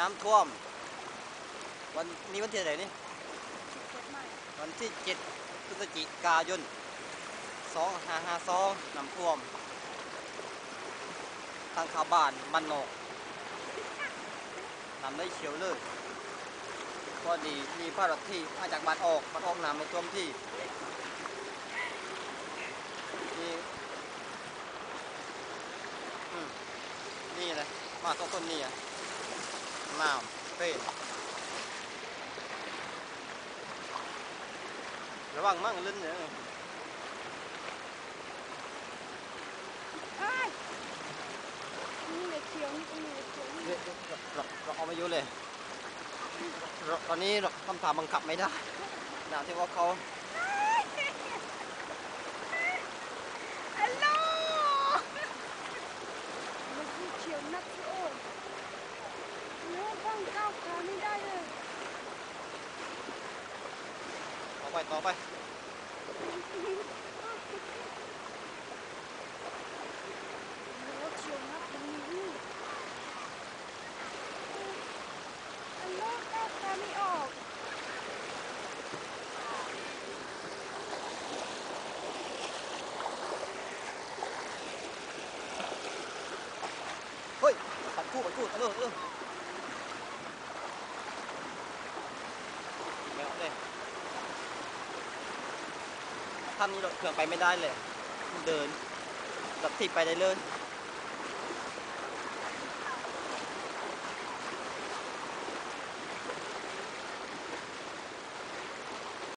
น้ำท่วม วันนี้วันที่ไหนนี่วันที่7พฤศจิกายน2552น้ำท่วม ทางขาบ้านบ้านนอกน้ำได้เฉียวเลยพอดีมีพระรถที่มาจากบ้านออกบ้านออกน้ำไม่ท่วมที่นี่อืมนี่เลยมาต้นต้นนี่อะ น้ำเป็นระวังมั่งลื่นเนี่ยเอ้ยนี่เลยเขียวนี่ตรงนี้เลยเขียวนี่เดี๋ยวเราเราเอามาอยู่เลยเราตอนนี้เราคำถามบังคับไม่ได้นะที่ว่าเขา ฮัลโหลมันคือเขียวนักสิโอ้ยเนื้อบ้างก้าวขาไม่ได้เลย ต่อไปต่อไปเนื้อเขียวนักตรงนี้ฮัลโหลก้าวขาไม่ออกเฮ้ยปัดคู่ปัดคู่เออเออไม่เอาเลย ถ้ำนี้เราเครื่องไปไม่ได้เลย เดินกับที่ไปได้เลย